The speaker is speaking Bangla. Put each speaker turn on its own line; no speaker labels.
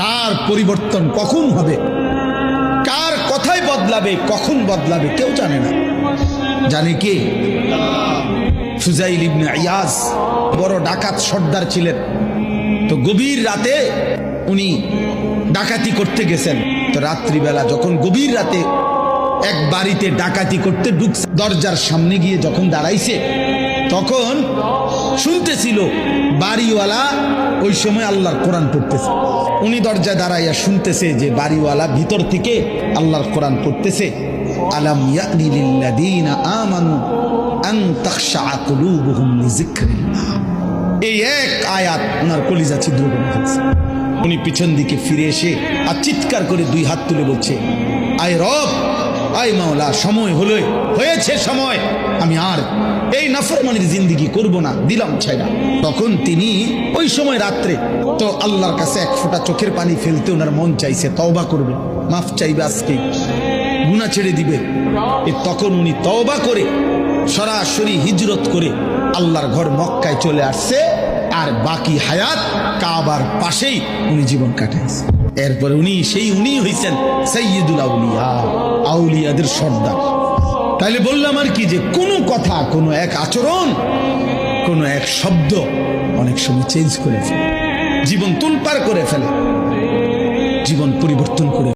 কার পরিবর্তন কখন হবে? কার কথায় বদলাবে, কখন বদলাবে, কেউ জানে না। জানে কে? ফুজাইল ইবনে ইয়াজ বড় ডাকাত সর্দার ছিলেন। তো গভীর রাতে উনি ডাকাতি করতে গেছেন। তো রাত্রিবেলা যখন গভীর রাতে এক বাড়িতে ডাকাতি করতে ঢুকছে। দরজার সামনে গিয়ে যখন দাঁড়াইছে, তখন শুনতেছিল বাড়িওয়ালা ওই সময় আল্লাহর কোরআন পড়তেছে। উনি দরজায় দাঁড়াইয়া শুনতেছে যে বাড়িওয়ালা ভিতর থেকে আল্লাহর কোরআন পড়তেছে। আলাম আমানু এই এক আয়াত ওনার কলিজা ছিদ্র করে উনি পিছন দিকে ফিরে এসে আর চিৎকার করে দুই হাত তুলে বলছে, আয় রব আয় মাওলা, সময় হলো হয়েছে সময়। আমি আর এই নাফরমানির জিন্দিগি করব না, দিলাম ছাইরা তখন তিনি ওই সময় রাত্রে তো আল্লাহর কাছে এক ফোঁটা চোখের পানি ফেলতে ওনার মন চাইছে, তওবা করবে। মাফ চাইবে আজকে। গুণা ছেড়ে দিবে। এ তখন উনি তওবা করে সরাসরি হিজরত করে আল্লাহর ঘর মক্কায় চলে আসছে। আর বাকি হায়াত কাবার পাশেই উনি জীবন কাটাইছে। এরপরে উনি সেই উনি হইছেন সৈয়দুল আউলিয়া, আউলিয়াদের সর্দার। তাইলে বললাম আর কি যে, কোনো কথা, কোনো এক আচরণ, কোনো এক শব্দ অনেক সময় চেঞ্জ করে ফেলে। জীবন তুলপার করে ফেলে। জীবন পরিবর্তন করে